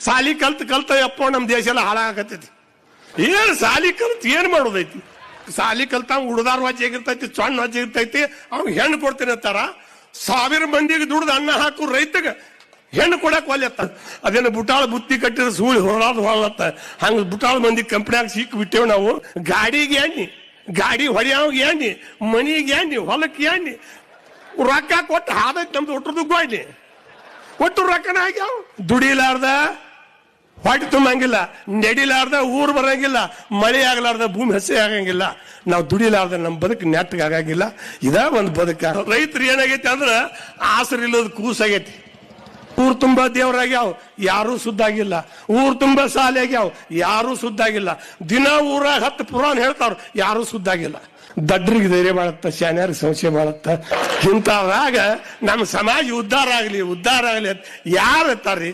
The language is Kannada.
ಸಾಲಿ ಕಲ್ತ್ ಕಲ್ತ ಯಪ್ಪ ನಮ್ಮ ದೇಶ ಎಲ್ಲ ಹಾಳಾಗತ್ತೈತಿ ಏನು ಸಾಲಿ ಕಲ್ತ್ ಏನ್ ಮಾಡೋದೈತಿ? ಸಾಲಿ ಕಲ್ತ ಹುಡುದಾರ ವಾಚಿ ಆಗಿರ್ತೈತಿ ಸಣ್ಣ ವಾಚಿ ಇರ್ತೈತಿ ಅವ್ ಹೆಣ್ಣು ಕೊಡ್ತೀನಿ ಅಂತಾರ. ಸಾವಿರ ಮಂದಿಗೆ ದುಡ್ದು ಅನ್ನ ಹಾಕು ರೈತಗ ಹೆಣ್ಣು ಕೊಡಕ್ ಒಲ್ಲೆತ್ತ ಅದೇನು ಬುಟಾಳ ಬುತ್ತಿ ಕಟ್ಟಿದ್ರೆ ಸೂಳಿ ಹೊಳಾದ್ ಹೊಳತ್ತ ಹಂಗ ಬುಟಾಳ ಮಂದಿ ಕಂಪ್ನಿಯಾಗ ಸಿಕ್ಕಿ ಬಿಟ್ಟೇವ್ ನಾವು. ಗಾಡಿಗೆ ಎಣ್ಣಿ ಗಾಡಿ ಹೊಡೆಯವ್ಗೆ ಎಣ್ಣಿ ಮನಿಗೆ ಎಣ್ಣಿ ಹೊಲಕ್ಕೆ ಎಣ್ಣಿ ರೊಕ್ಕ ಕೊಟ್ಟು ಹಾದೈತಿ ನಮ್ದು ಒಟ್ಟರದು ಗೋಯ್ನಿ ಒಟ್ಟು ರೊಕ್ಕನ ಆಗ್ಯಾವ? ದುಡಿಲಾರ್ದ ಹೊಟ್ಟೆ ತುಂಬಂಗಿಲ್ಲ, ನಡಿಲಾರ್ದ ಊರು ಬರಂಗಿಲ್ಲ, ಮಳೆ ಆಗ್ಲಾರ್ದ ಭೂಮಿ ಹಸಿ ಆಗಂಗಿಲ್ಲ. ನಾವು ದುಡಿಲಾರ್ದ ನಮ್ಮ ಬದುಕು ನೆಟ್ಟಗೆ ಆಗಂಗಿಲ್ಲ. ಇದ ಒಂದು ಬದುಕ. ರೈತರು ಏನಾಗೈತಿ ಅಂದ್ರೆ ಆಸರಿ ಇಲ್ಲದ ಕೂಸಾಗೈತಿ. ಊರು ತುಂಬ ದೇವರಾಗ್ಯಾವ, ಯಾರೂ ಸುದ್ದಾಗಿಲ್ಲ ಊರು ತುಂಬ ಸಾಲಿ ಆಗ್ಯಾವ ಯಾರೂ ಸುದ್ದಾಗಿಲ್ಲ ದಿನ ಊರಾಗ ಹತ್ತು ಪುರಾಣ ಹೇಳ್ತಾವ್ರು, ಯಾರೂ ಸುದ್ದಾಗಿಲ್ಲ ದಡ್ರಿಗೆ ಧೈರ್ಯ ಮಾಡತ್ತ ಶಾನ್ಯಾರಿಗೆ ಸಂಶಯ ಮಾಡತ್ತ ಇಂಥವಾಗ ನಮ್ಮ ಸಮಾಜ ಉದ್ಧಾರ ಆಗಲಿ ಉದ್ಧಾರ ಆಗಲಿ ಅಂತ ಯಾರು ಇರ್ತಾರ್ರಿ